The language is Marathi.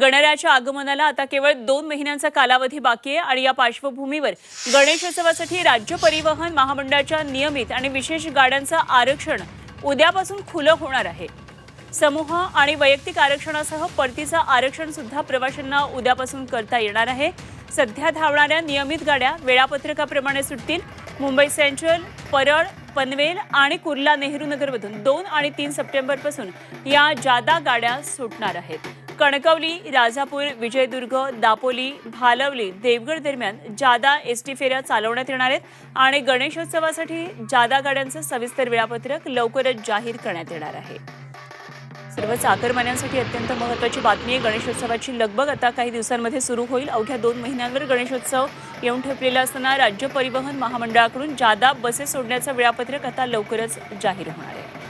गणरायाच्या आगमनाला आता केवळ दोन महिन्यांचा कालावधी बाकी आहे आणि या पार्श्वभूमीवर गणेशोत्सवासाठी राज्य परिवहन महामंडळाच्या नियमित आणि विशेष गाड्यांचं आरक्षण उद्यापासून खुलं होणार आहे. समूह आणि वैयक्तिक आरक्षणासह परतीचं आरक्षण सुद्धा प्रवाशांना उद्यापासून करता येणार आहे. सध्या धावणाऱ्या नियमित गाड्या वेळापत्रकाप्रमाणे सुटतील. मुंबई सेंट्रल परळ पनवेल आणि कुर्ला नेहरू नगरमधून दोन आणि तीन सप्टेंबरपासून या जादा गाड्या सुटणार आहेत. कणकवली राजापूर विजयदुर्ग दापोली भालवली देवगड दरम्यान जादा एस टी फेऱ्या चालवण्यात येणार आहेत आणि गणेशोत्सवासाठी जादा गाड्यांचं सविस्तर वेळापत्रक लवकरच जाहीर करण्यात येणार आहे. सर्व चाकरमान्यांसाठी अत्यंत महत्त्वाची बातमी आहे. गणेशोत्सवाची लगबग आता काही दिवसांमध्ये सुरू होईल. अवघ्या दोन महिन्यांवर गणेशोत्सव येऊन ठेपलेला असताना राज्य परिवहन महामंडळाकडून जादा बसेस सोडण्याचं वेळापत्रक आता लवकरच जाहीर होणार आहे.